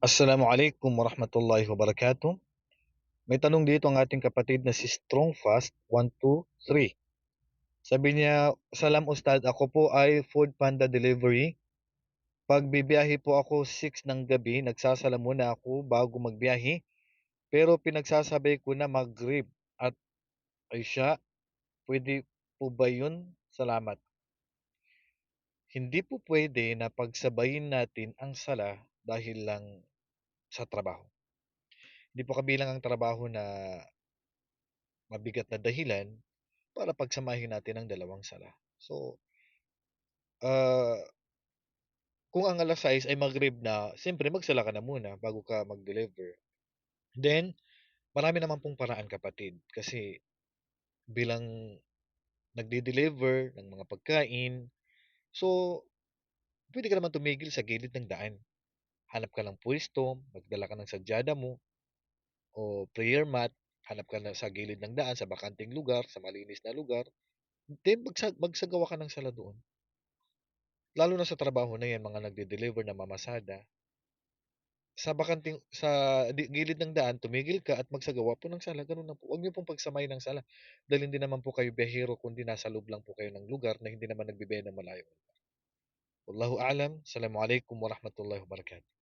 Assalamualaikum warahmatullahi wabarakatuh. May tanong dito ang ating kapatid na si Strongfast 123. Sabi niya, Salam Ustad, ako po ay Food Panda Delivery. Pag bibiyahe po ako 6 ng gabi, nagsasala muna ako bago magbiyahe. Pero pinagsasabay ko na Maghrib at Isha. Pwede po ba yun? Salamat. Hindi po pwede na pagsabayin natin ang sala dahil lang sa trabaho. Hindi po kabilang ang trabaho na mabigat na dahilan para pagsamahin natin ang dalawang sala. So, uh, kung ang alas 6 ay mag-rib na, siyempre magsala ka na muna bago ka mag-deliver. Then, marami naman pong paraan kapatid kasi bilang nagde-deliver ng mga pagkain, so, pwede ka naman tumigil sa gilid ng daan. Hanap ka ng pwesto, magdala ka ng sadyada mo, o prayer mat, hanap ka na sa gilid ng daan, sa bakanting lugar, sa malinis na lugar, then magsag magsagawa ka ng sala doon. Lalo na sa trabaho na yan, mga nagde-deliver na mamasada, sa bakanting sa gilid ng daan, tumigil ka at magsagawa po ng sala. Ganun lang po. Huwag niyo pong pagsamay ng sala. Dahil hindi naman po kayo biyahero, kundi nasa loob lang po kayo ng lugar na hindi naman nagbibigay ng malayo. Wallahu a'lam. Assalamualaikum warahmatullahi wabarakatuh.